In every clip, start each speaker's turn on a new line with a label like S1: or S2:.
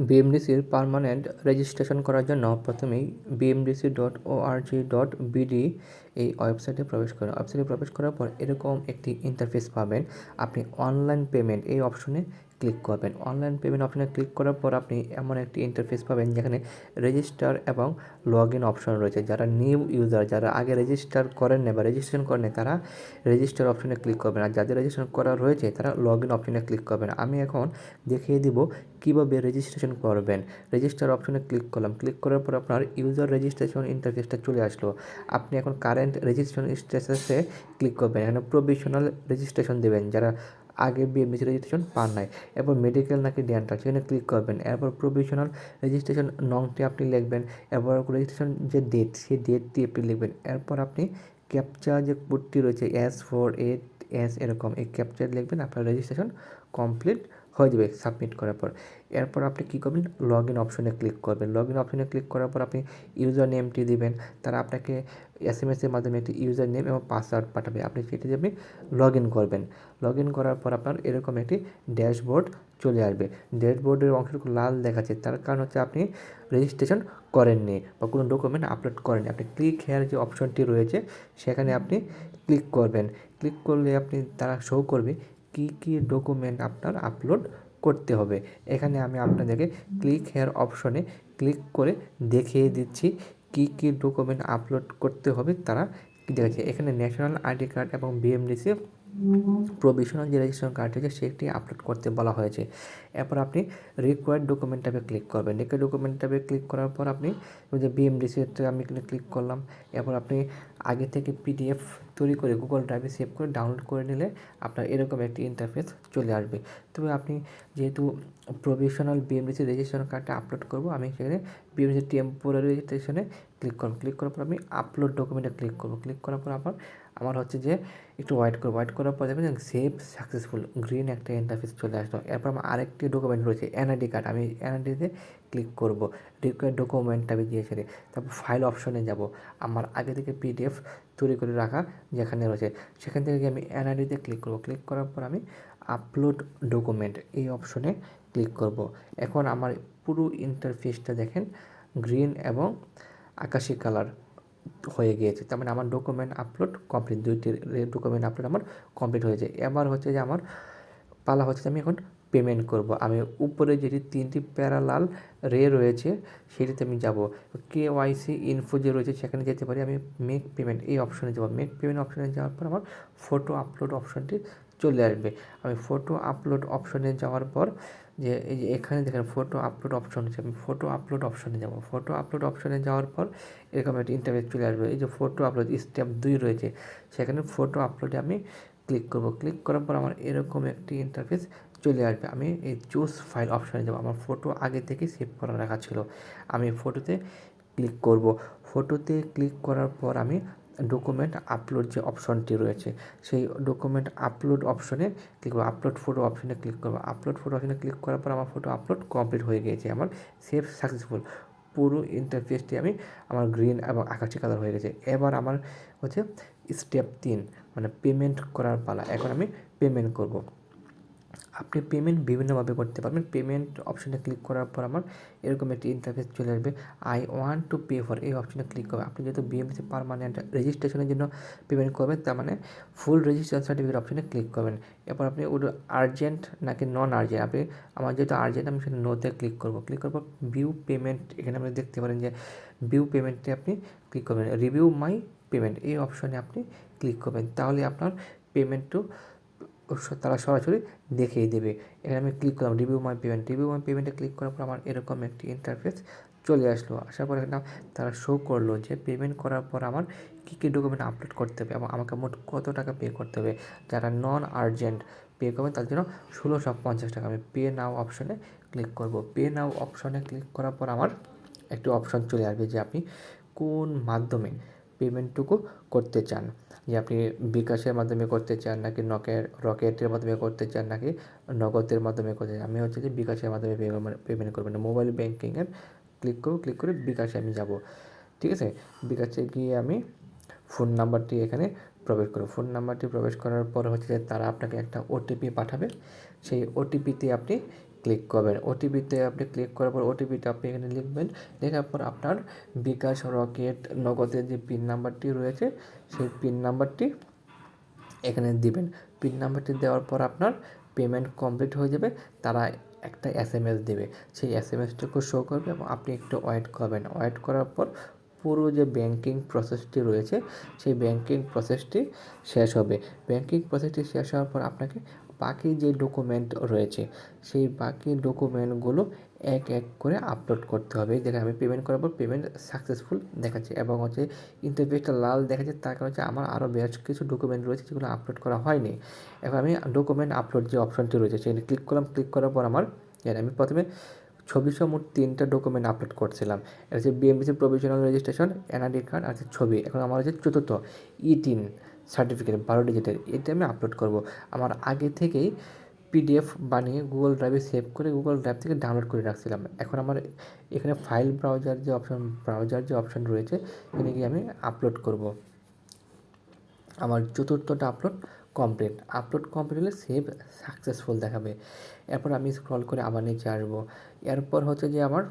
S1: বিএমডিসির permanent registration করার জন্য প্রথমেই BMDC dot ORG dot BD এই ওয়েবসাইটে প্রবেশ করেন ওয়েবসাইটে প্রবেশ করার পর এরকম একটি ইন্টারফেস পাবেন। আপনি অনলাইন পেমেন্ট এই অপশনে ক্লিক করবেন। অনলাইন পেমেন্ট অপশনে ক্লিক করার পর আপনি এমন একটি ইন্টারফেস পাবেন যেখানে রেজিস্টার এবং লগ ইন অপশন রয়েছে। যারা নিউ ইউজার যারা আগে রেজিস্টার করেন না বা রেজিস্ট্রেশন করেন তারা রেজিস্টার অপশনে ক্লিক করবেন। আর যাদের রেজিস্ট্রেশন করা রয়েছে, তারা লগ ইন অপশনে ক্লিক করবেন। আমি এখন দেখিয়ে দিব কীভাবে রেজিস্ট্রেশন করবেন। রেজিস্টার অপশনে ক্লিক করলাম। ক্লিক করার পর আপনার ইউজার রেজিস্ট্রেশন ইন্টারফেসটা চলে আসলো। আপনি এখন কারেন্ট রেজিস্ট্রেশন স্ট্যাটাসে ক্লিক করবেন। এখানে প্রভিশনাল রেজিস্ট্রেশন দেবেন, যারা আগে বিএমডিসি রেজিস্ট্রেশন পান নাই। এরপর মেডিকেল নাকি ডেন্টাল সেখানে ক্লিক করবেন। এরপর প্রভিশনাল রেজিস্ট্রেশন নংটি আপনি লিখবেন। এরপর রেজিস্ট্রেশন যে ডেট সেই ডেটটি আপনি লিখবেন। এরপর আপনি ক্যাপচা যে কোডটি রয়েছে এস ফোর এইট এস এরকম, এই ক্যাপচার লিখবেন, আপনার রেজিস্ট্রেশন কমপ্লিট হয়ে যাবে সাবমিট করার পর। এরপর আপনি কী করবেন? লগ ইন অপশনে ক্লিক করবেন। লগ ইন অপশনে ক্লিক করার পর আপনি ইউজার নেমটি দিবেন। তারা আপনাকে এস এম এসের মাধ্যমে একটি ইউজার নেম এবং পাসওয়ার্ড পাঠাবে। আপনি সেটি আপনি লগ ইন করবেন। লগ ইন করার পর আপনার এরকম একটি ড্যাশবোর্ড চলে আসবে। ড্যাশবোর্ডের অংশটুকু লাল দেখাচ্ছে। তার কারণ হচ্ছে আপনি রেজিস্ট্রেশন করেননি বা কোনো ডকুমেন্ট আপলোড করেননি। আপনি ক্লিক হেয়ার যে অপশনটি রয়েছে, সেখানে আপনি ক্লিক করবেন। ক্লিক করলে আপনি তারা শো করবে কী কী ডকুমেন্ট আপনার আপলোড করতে হবে। এখানে আমি আপনাদেরকে ক্লিক হেয়ার অপশনে ক্লিক করে দেখিয়ে দিচ্ছি কী কী ডকুমেন্ট আপলোড করতে হবে। তারা দেখাচ্ছে এখানে ন্যাশনাল আইডি কার্ড এবং বিএমডিসি প্রভিশনাল যে রেজিস্ট্রেশন কার্ড রয়েছে, সেটি আপলোড করতে বলা হয়েছে। এরপর আপনি রিকোয়ার্ড ডকুমেন্ট ক্লিক করবেন। রিকোয়ার্ড ডকুমেন্ট ক্লিক করার পর আপনি যে বিএমডিসিতে আমি ক্লিক করলাম। এরপর আপনি আগে থেকে পিডিএফ তৈরি করে গুগল ড্রাইভে সেভ করে ডাউনলোড করে নিলে আপনার এরকম একটি ইন্টারফেস চলে আসবে। তবে আপনি যেহেতু প্রভিশনাল বিএমডিসি রেজিস্ট্রেশন কার্ডটা আপলোড করব, আমি সেখানে বিএমডিসি টেম্পোরারি রেজিস্ট্রেশনে ক্লিক করব। ক্লিক করার পর আমি আপলোড ডকুমেন্টে ক্লিক করব। ক্লিক করার পর আমার আমার হচ্ছে যে একটু ওয়েট করব ওয়েট করার পর দেখবেন সেভ সাকসেসফুল গ্রিন একটা ইন্টারফেস চলে আসলো। এরপর আমার আরেকটি ডকুমেন্ট রয়েছে এনআইডি কার্ড আমি এনআইডিতে ক্লিক করব রিকোয়ার্ড ডকুমেন্ট আমি দিয়ে ছেড়ে, তারপর ফাইল অপশনে যাব। আমার আগে থেকে পিডিএফ তৈরি করে রাখা যেখানে রয়েছে, সেখান থেকে আমি এনআইডিতে ক্লিক করব। ক্লিক করার পর আমি আপলোড ডকুমেন্ট এই অপশনে ক্লিক করব। এখন আমার পুরো ইন্টারফেসটা দেখেন গ্রিন এবং আকাশি কালার হয়ে গিয়েছে। তার মানে আমার ডকুমেন্ট আপলোড কমপ্লিট দুইটি ডকুমেন্ট আপলোড আমার কমপ্লিট হয়েছে এবার হচ্ছে যে আমার পালা হচ্ছে আমি এখন পেমেন্ট করব। আমি উপরে যেটি তিনটি প্যারালাল রে রয়েছে, সেটিতে আমি যাব। কে ওয়াইসি ইনফো যে রয়েছে, সেখানে যেতে পারি। আমি মেক পেমেন্ট এই অপশনে যাব। মেক পেমেন্ট অপশনে যাওয়ার পর আমার ফটো আপলোড অপশনটি চলে আসবে। আমি ফটো আপলোড অপশনে যাওয়ার পর যে এই যে এখানে দেখেন ফটো আপলোড অপশন আছে আমি ফটো আপলোড অপশনে যাব। ফটো আপলোড অপশনে যাওয়ার পর এরকম একটা ইন্টারভেস চলে আসবে। এই যে ফটো আপলোড স্টেপ দুই রয়েছে, সেখানে ফটো আপলোডে আমি ক্লিক করব। ক্লিক করার পর আমার এরকম একটি ইন্টারফেস চলে আসবে। আমি এই চুজ ফাইল অপশানে যাব। আমার ফটো আগে থেকে সেভ করা রাখা ছিল। আমি ফটোতে ক্লিক করব। ফটোতে ক্লিক করার পর আমি ডকুমেন্ট আপলোড যে অপশনটি রয়েছে, সেই ডকুমেন্ট আপলোড অপশনে ক্লিক করব। আপলোড ফটো অপশনে ক্লিক করব। আপলোড ফটো অপশনে ক্লিক করার পর আমার ফটো আপলোড কমপ্লিট হয়ে গিয়েছে, আমার সেফ সাকসেসফুল পুরো ইন্টারফেসটি আমি আমার গ্রিন এবং আকাশি কালার হয়ে গেছে। এবার আমার হচ্ছে স্টেপ তিন মানে পেমেন্ট করার পালা। এখন আমি পেমেন্ট করব। আপনি পেমেন্ট বিভিন্নভাবে করতে পারবেন। পেমেন্ট অপশনে ক্লিক করার পর আমার এরকম একটি ইন্টারফেস চলে আসবে। I want to pay for এই অপশনে ক্লিক করবে। আপনি যেহেতু বিএমসি পারমানেন্ট রেজিস্ট্রেশনের জন্য পেমেন্ট করবেন, তার মানে ফুল রেজিস্ট্রেশন সার্টিফিকেট অপশনে ক্লিক করবেন। এরপর আপনি ওটা আর্জেন্ট নাকি নন আর্জেন্ট আপনি আমার যেহেতু আর্জেন্ট আমি সেটা নোতে ক্লিক করব। ক্লিক করার পর ভিউ পেমেন্ট এখানে আপনি দেখতে পারেন যে ভিউ পেমেন্টে আপনি ক্লিক করবেন। রিভিউ মাই পেমেন্ট এই অপশনে আপনি ক্লিক করবেন। তাহলে আপনার পেমেন্টও তারা সরাসরি দেখিয়ে দেবে। এখানে আমি ক্লিক করলাম review my payment review my পেমেন্টে ক্লিক করার পর আমার এরকম একটি ইন্টারফেস চলে আসলো। আসার পর এখানে তারা শো করল যে পেমেন্ট করার পর আমার কী কী ডকুমেন্ট আপলোড করতে হবে এবং আমাকে মোট কত টাকা পে করতে হবে। যারা নন আর্জেন্ট পে করবেন তার জন্য ষোলোশো পঞ্চাশ টাকা। আমি পে নাও অপশনে ক্লিক করব। পে নাও অপশনে ক্লিক করার পর আমার একটি অপশন চলে আসবে যে আপনি কোন মাধ্যমে পেমেন্টটুকু করতে চান। যে আপনি বিকাশের মাধ্যমে করতে চান নাকি নকের, রকেটের মাধ্যমে করতে চান নাকি নগদের মাধ্যমে করতে চান, আমি হচ্ছে যে বিকাশের মাধ্যমে পেমেন্ট করবেন মোবাইল ব্যাঙ্কিংয়ের ক্লিক করব ক্লিক করে বিকাশে আমি যাব। ঠিক আছে? বিকাশে গিয়ে আমি ফোন নাম্বারটি এখানে প্রবেশ করব। ফোন নাম্বারটি প্রবেশ করার পর হচ্ছে যে তারা আপনাকে একটা ওটিপি পাঠাবে। সেই ওটিপিতে আপনি ক্লিক করবেন। ওটিপিতে আপনি ক্লিক করার পর ওটিপিটা আপনি এখানে লিখবেন। লেখার পর আপনার বিকাশ রকেট নগদের যে পিন নাম্বারটি রয়েছে, সেই পিন নাম্বারটি এখানে দিবেন। পিন নাম্বারটি দেওয়ার পর আপনার পেমেন্ট কমপ্লিট হয়ে যাবে। তারা একটা এস এম এস দেবে। সেই এস এম এসটুকু শো করবে এবং আপনি একটু ওয়েট করবেন। ওয়েট করার পর পুরো যে ব্যাংকিং প্রসেসটি রয়েছে, সেই ব্যাংকিং প্রসেসটি শেষ হবে। ব্যাংকিং প্রসেসটি শেষ হওয়ার পর আপনাকে বাকি যে ডকুমেন্ট রয়েছে, সেই বাকি ডকুমেন্টগুলো এক এক করে আপলোড করতে হবে। যেটা আমি পেমেন্ট করার পর পেমেন্ট সাকসেসফুল দেখাচ্ছে এবং হচ্ছে ইন্টারফেসটা লাল দেখাচ্ছে, তার কারণ হচ্ছে আমার আরও বেশ কিছু ডকুমেন্ট রয়েছে যেগুলো আপলোড করা হয়নি। এখন আমি ডকুমেন্ট আপলোড যে অপশনটি রয়েছে সেটি ক্লিক করলাম ক্লিক করার পর আমার আমি প্রথমে ছবি সহ মোট তিনটা ডকুমেন্ট আপলোড করছিলাম। এটা হচ্ছে BMBC provisional registration NID card আর ছবি। এখন আমার হচ্ছে চতুর্থ ই তিন সার্টিফিকেট বারো ডিজিটের এটা আমি আপলোড করব। আমার আগে থেকেই পিডিএফ বানিয়ে গুগল ড্রাইভে সেভ করে গুগল ড্রাইভ থেকে ডাউনলোড করে রাখছিলাম। এখন আমার এখানে ফাইল ব্রাউজার যে অপশন ব্রাউজার যে অপশন রয়েছে, এখানে গিয়ে আমি আপলোড করব। আমার চতুর্থটা আপলোড কমপ্লিট আপলোড কমপ্লিট হলে সেভ সাকসেসফুল দেখাবে। এরপর আমি স্ক্রল করে আবার নিচে আসব। এরপর হচ্ছে যে আমার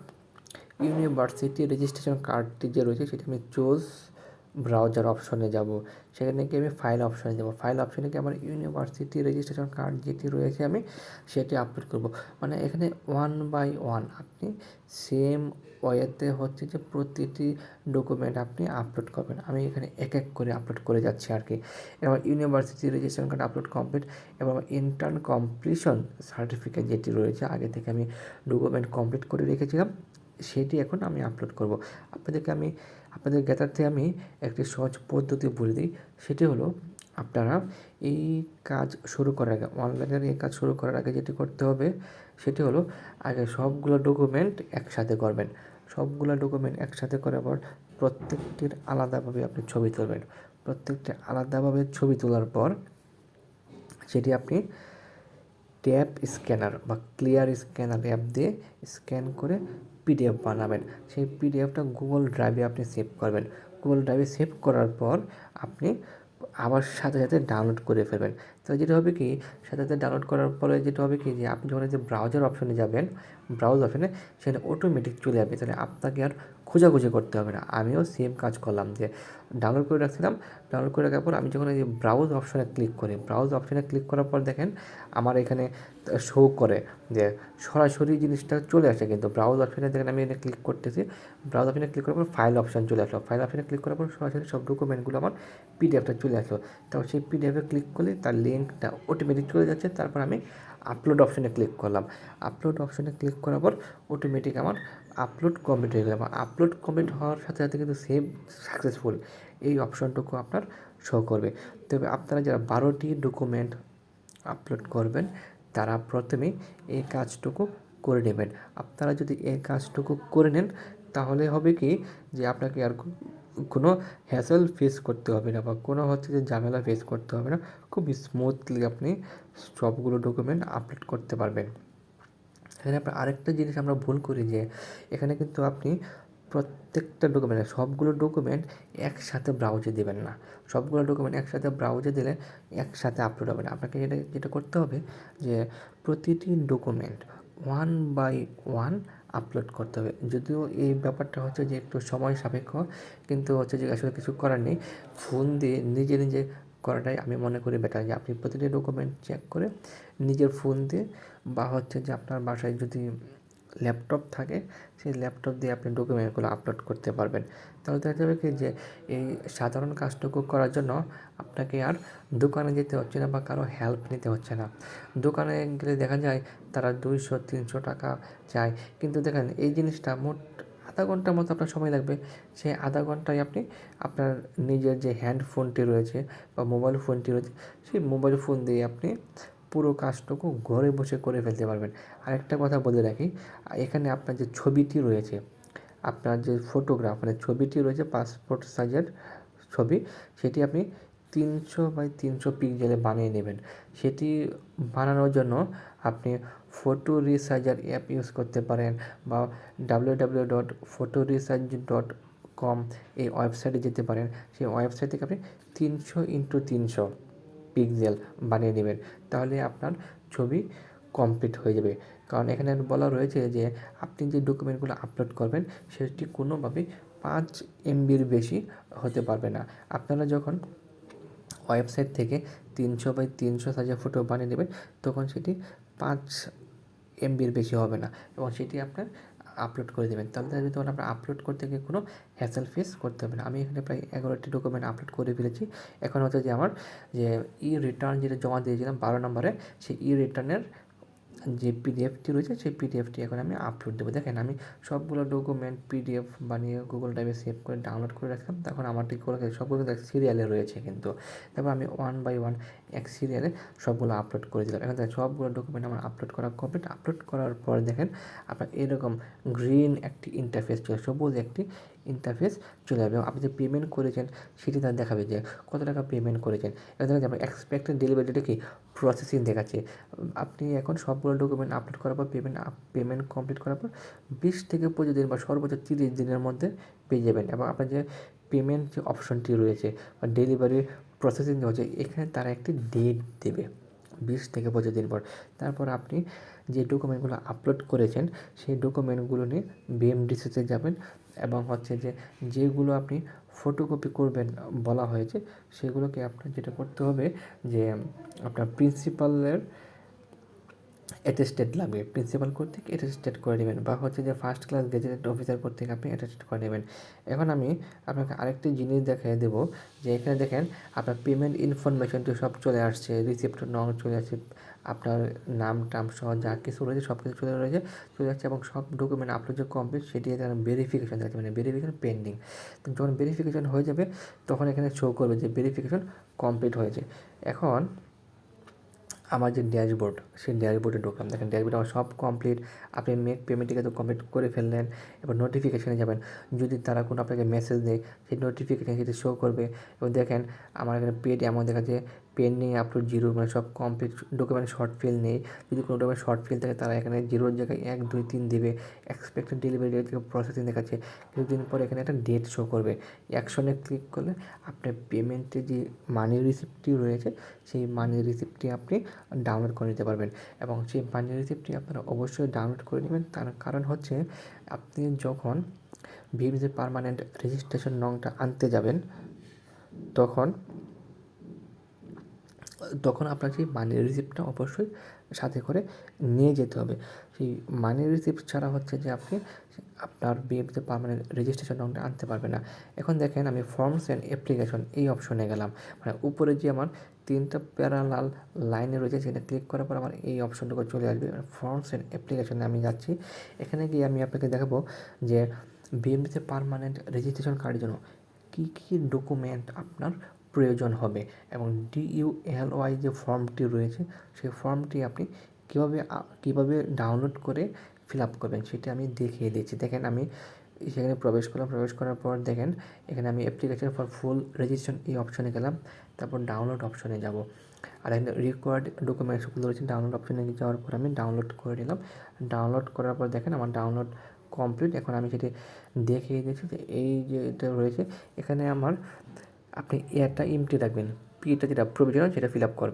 S1: ইউনিভার্সিটি রেজিস্ট্রেশন কার্ডটি যে রয়েছে, সেটি আমি চুজ ব্রাউজার অপশনে যাব। সেখানে গিয়ে আমি ফাইল অপশনে যাব। ফাইল অপশনে গিয়ে আমার ইউনিভার্সিটি রেজিস্ট্রেশন কার্ড যেটি রয়েছে আমি সেটি আপলোড করব। মানে এখানে ওয়ান বাই ওয়ান আপনি সেম ওয়েতে হচ্ছে যে প্রতিটি ডকুমেন্ট আপনি আপলোড করবেন। আমি এখানে এক এক করে আপলোড করে যাচ্ছি আর কি। এবার university registration card upload complete এবং ইন্টার্ন কমপ্লিশন সার্টিফিকেট যেটি রয়েছে, আগে থেকে আমি ডকুমেন্ট কমপ্লিট করে রেখেছিলাম, সেটি এখন আমি আপলোড করব। আপনাদেরকে আমি আপনাদের জ্ঞাতার্থে আমি একটি সহজ পদ্ধতি বলে দিই। সেটি হলো আপনারা এই কাজ শুরু করার আগে অনলাইনের এই কাজ শুরু করার আগে যেটি করতে হবে, সেটি হলো আগে সবগুলো ডকুমেন্ট একসাথে করবেন। সবগুলো ডকুমেন্ট একসাথে করার পর প্রত্যেকটির আলাদাভাবে আপনি ছবি তুলবেন। প্রত্যেকটি আলাদাভাবে ছবি তোলার পর সেটি আপনি ট্যাপ স্ক্যানার বা ক্লিয়ার স্ক্যানার অ্যাপ দিয়ে স্ক্যান করে পিডিএফ বানাবেন। সেই পিডিএফটা গুগল ড্রাইভে আপনি সেভ করবেন। গুগল ড্রাইভে সেভ করার পর আপনি আবার সাথে সাথে ডাউনলোড করে ফেলবেন। তো যেটা হবে কি, সাথে সাথে ডাউনলোড করার পরে যেটা হবে কি, যে আপনি যখন যে ব্রাউজার অপশনে যাবেন ব্রাউজ অপশনে সেটা অটোমেটিক চলে যাবে তাহলে আপনাকে আর খোঁজাখুঁজি করতে হবে না। আমিও সেম কাজ করলাম যে ডাউনলোড করে রাখছিলাম। ডাউনলোড করে রাখার পর আমি যখন এই যে ব্রাউজ অপশনে ক্লিক করি ব্রাউজ অপশনে ক্লিক করার পর দেখেন আমার এখানে শো করে যে সরাসরি জিনিসটা চলে আসে কিন্তু ব্রাউজ অপশনে দেখেন আমি এখানে ক্লিক করতেছি। ব্রাউজ অপশনে ক্লিক করার পর ফাইল অপশন চলে আসলো। ফাইল অপশনে ক্লিক করার পর সরাসরি সব ডকুমেন্টগুলো আমার পিডিএফটা চলে আসলো। তারপর সেই পিডিএফে ক্লিক করলে তার লিঙ্কটা অটোমেটিক চলে যাচ্ছে। তারপর আমি আপলোড অপশনে ক্লিক করলাম। আপলোড অপশনে ক্লিক করার পর অটোমেটিক আমার আপলোড কমপ্লিট হয়ে গেল। আপলোড কমপ্লিট হওয়ার সাথে সাথে কিন্তু সেভ সাকসেসফুল এই অপশনটুকু আপনার শো করবে। তবে আপনারা যারা বারোটি ডকুমেন্ট আপলোড করবেন, তারা প্রথমে এই কাজটুকু করে নেবেন। আপনারা যদি এই কাজটুকু করে নেন, তাহলে হবে কি যে আপনাকে আর কোনো হ্যাসেল ফেস করতে হবে না বা কোনো হচ্ছে যে ঝামেলা ফেস করতে হবে না। খুব স্মুথলি আপনি সবগুলো ডকুমেন্ট আপলোড করতে পারবেন। এখানে আপনার আরেকটা জিনিস আমরা ভুল করি যে এখানে কিন্তু আপনি প্রত্যেকটা ডকুমেন্ট সবগুলো ডকুমেন্ট একসাথে ব্রাউজে দেবেন না। সবগুলো ডকুমেন্ট একসাথে ব্রাউজে দিলে একসাথে আপলোড হবে না। আপনাকে যেটা যেটা করতে হবে যে প্রতিটি document one by one upload করতে হবে। যদিও এই ব্যাপারটা হচ্ছে যে একটু সময় সাপেক্ষ, কিন্তু হচ্ছে যে আসলে কিছু করার নেই। ফোন দিয়ে নিজে নিজে করাটাই আমি মনে করি বেটার যে আপনি প্রতিটি ডকুমেন্ট চেক করে নিজের ফোন দিয়ে বা হচ্ছে যে আপনার বাসায় যদি ল্যাপটপ থাকে, সেই ল্যাপটপ দিয়ে আপনি ডকুমেন্টগুলো আপলোড করতে পারবেন। তাহলে দেখা যাবে কি যে এই সাধারণ কাজটুকু করার জন্য আপনাকে আর দোকানে যেতে হচ্ছে না বা কারও হেল্প নিতে হচ্ছে না। দোকানে গেলে দেখা যায় তারা দুইশো, তিনশো টাকা চায়। কিন্তু দেখেন এই জিনিসটা মোট আধা ঘণ্টার মতো আপনার সময় লাগবে। সেই আধা ঘন্টায় আপনি আপনার নিজের যে হ্যান্ড ফোনটি রয়েছে বা মোবাইল ফোনটি রয়েছে, সেই মোবাইল ফোন দিয়ে আপনি পুরো কাজটুকু ঘরে বসে করে ফেলতে পারবেন। আরেকটা কথা বলে রাখি, এখানে আপনার যে ছবিটি রয়েছে, আপনার যে ফটোগ্রাফ মানে ছবিটি রয়েছে পাসপোর্ট সাইজের ছবি, সেটি আপনি তিনশো বাই তিনশো পিক্সেলে বানিয়ে নেবেন। সেটি বানানোর জন্য আপনি ফটো রিসার্জার অ্যাপ ইউজ করতে পারেন বা W W dot photo resize dot com এই ওয়েবসাইটে যেতে পারেন। সেই ওয়েবসাইট থেকে আপনি তিনশো ইন্টু তিনশো পিক্সেল বানিয়ে নেবেন, তাহলে আপনার ছবি কমপ্লিট হয়ে যাবে। কারণ এখানে বলা রয়েছে যে, আপনি যে ডকুমেন্টগুলো আপলোড করবেন, সেটি কোনোভাবেই পাঁচ এমবির বেশি হতে পারবে না। আপনারা যখন ওয়েবসাইট থেকে তিনশো বাই তিনশো সাইজের ফটো বানিয়ে নেবেন, তখন সেটি পাঁচ এমবির বেশি হবে না এবং সেটি আপনার আপলোড করে দেবেন। তাহলে দেখা যাবে তখন আপনার আপলোড করতে গিয়ে কোনো হ্যাসেল ফেস করতে হবে না। আমি এখানে প্রায় এগারোটি ডকুমেন্ট আপলোড করে ফেলেছি। এখন হচ্ছে যে আমার যে ই রিটার্ন যেটা জমা দিয়েছিলাম বারো নম্বরে, সেই ই রিটার্নের যে পিডিএফটি রয়েছে, সেই পিডিএফটি এখন আমি আপলোড দেবো। দেখেন আমি সবগুলো ডকুমেন্ট পিডিএফ বানিয়ে গুগল ড্রাইভে সেভ করে ডাউনলোড করে রাখলাম। তখন আমার ঠিক করে সবগুলো সিরিয়ালে রয়েছে কিন্তু। তারপর আমি ওয়ান বাই ওয়ান এক সিরিয়ালে সবগুলো আপলোড করে দিলাম। এখন সবগুলো ডকুমেন্ট আমার আপলোড করা কমপ্লিট আপলোড করার পর দেখেন আপনার এরকম গ্রিন একটি ইন্টারফেস চলে সবুজ একটি ইন্টারফেস চলে যাবে আপনি যে পেমেন্ট করেছেন, সেটি তার দেখাবে যে কত টাকা পেমেন্ট করেছেন। এবার দেখা যাবে এক্সপেক্টেড ডেলিভারিটা কি প্রসেসিং দেখাচ্ছে। আপনি এখন সবগুলো ডকুমেন্ট আপলোড করার পর পেমেন্ট পেমেন্ট কমপ্লিট করার পর, বিশ থেকে পঁচিশ দিন বা সর্বোচ্চ তিরিশ দিনের মধ্যে পেয়ে যাবেন। এবং আপনার যে পেমেন্ট যে অপশনটি রয়েছে বা ডেলিভারি প্রসেসিং হচ্ছে, এখানে তারা একটি ডেট দেবে, বিশ থেকে পঁচিশ দিন পর। তারপর আপনি যে ডকুমেন্টগুলো আপলোড করেছেন, সেই ডকুমেন্টগুলো নিয়ে বিএমডিসিতে যাবেন এবং হচ্ছে যে যেগুলো আপনি ফটোকপি করবেন বলা হয়েছে, সেগুলোকে আপনার যেটা করতে হবে যে আপনার প্রিন্সিপালের অ্যাটেস্টেড লাগবে প্রিন্সিপাল কর্তৃক অ্যাটেস্টেড করে নেবেন বা হচ্ছে যে ফার্স্ট ক্লাস গেজেটেড অফিসার কর্তৃক আপনি অ্যাটেস্টেড করে নেবেন। এখন আমি আপনাকে আরেকটি জিনিস দেখিয়ে দেবো, যে এখানে দেখেন আপনার পেমেন্ট ইনফরমেশনটি সব চলে আসছে রিসিপ্ট নং চলে আসছে, আপনার নাম, টাম সহ যা কিছু রয়েছে, সব কিছু চলে রয়েছে, চলে যাচ্ছে এবং সব ডকুমেন্ট আপলোড যে কমপ্লিট সেটি এখানে ভেরিফিকেশন দেখাচ্ছে মানে ভেরিফিকেশন পেন্ডিং যখন ভেরিফিকেশন হয়ে যাবে, তখন এখানে শো করবে যে ভেরিফিকেশন কমপ্লিট হয়েছে। এখন আমার যে ড্যাশবোর্ড, সেই ড্যাশবোর্ডে ঢুকলাম। দেখেন ড্যাশবোর্ড আমার সব কমপ্লিট আপনি মেক পেমেন্টটিকে তো কমপ্লিট করে ফেললেন, এবার নোটিফিকেশানে যাবেন। যদি তারা কোনো আপনাকে মেসেজ দেয়, সেই নোটিফিকেশান সেটি শো করবে। এবং দেখেন, আমার এখানে পেড অ্যামাউন্ট দেখা যায় পেন্ডিং আপলোড জিরো মানে সব কমপ্লিট ডকুমেন্ট শর্ট ফিল নেই। যদি কোনো ডকুমেন্ট শর্ট ফিল থাকে, তারা এখানে জিরোর জায়গায় এক, দুই, তিন দেবে। এক্সপেক্টেড ডেলিভারি ডেট প্রসেসিং দেখাচ্ছে। কিছুদিন পরে এখানে একটা ডেট শো করবে। অ্যাকশনে ক্লিক করলে আপনার পেমেন্টের যে মানি রিসিপ্টটি রয়েছে, সেই মানি রিসিপ্টটি আপনি ডাউনলোড করে নিতে পারবেন। এবং সেই মানি রিসিপ্টটি আপনারা অবশ্যই ডাউনলোড করে নেবেন। তার কারণ হচ্ছে, আপনি যখন ভিএমসি পারমানেন্ট রেজিস্ট্রেশন নংটা আনতে যাবেন, তখন তখন আপনার সেই মানি রিসিপ্টটা অবশ্যই সাথে করে নিয়ে যেতে হবে। সেই মানি রিসিপ্ট ছাড়া হচ্ছে যে আপনি আপনার বিএফতে পারমানেন্ট রেজিস্ট্রেশন নম্বরটা আনতে পারবে না। এখন দেখেন আমি ফর্মস অ্যান্ড অ্যাপ্লিকেশন এই অপশনে গেলাম। মানে উপরে যে আমার তিনটা প্যারালাল লাইনে রয়েছে সেটা ক্লিক করার পর আমার এই অপশনটুকু চলে আসবে। ফর্মস অ্যান্ড অ্যাপ্লিকেশনে আমি যাচ্ছি। এখানে গিয়ে আমি আপনাকে দেখাবো যে বিএমপিতে পারমানেন্ট রেজিস্ট্রেশন কার্ডের জন্য কী কী ডকুমেন্ট আপনার প্রয়োজন হবে এবং ডিইউএলওয়াই যে ফর্মটি রয়েছে, সেই ফর্মটি আপনি কীভাবে কীভাবে ডাউনলোড করে ফিল আপ করবেন সেটা আমি দেখিয়ে দিচ্ছি। দেখেন আমি সেখানে প্রবেশ করলাম, প্রবেশ করার পর দেখেন এখানে আমি অ্যাপ্লিকেশন ফর ফুল রেজিস্ট্রেশন এই অপশনে গেলাম, তারপর ডাউনলোড অপশনে যাব। আর এখানে রিকোয়ার্ড ডকুমেন্টসগুলো রয়েছে ডাউনলোড অপশনে যাওয়ার পর আমি ডাউনলোড করে নিলাম। ডাউনলোড করার পর দেখেন আমার ডাউনলোড কমপ্লিট এখন আমি সেটি দেখিয়ে দিচ্ছি যে এই যেটা রয়েছে, এখানে আমার আপনি এয়ারটা এমটি রাখবেন পিটা যেটা প্রয়োজন সেটা ফিল আপ করবেন।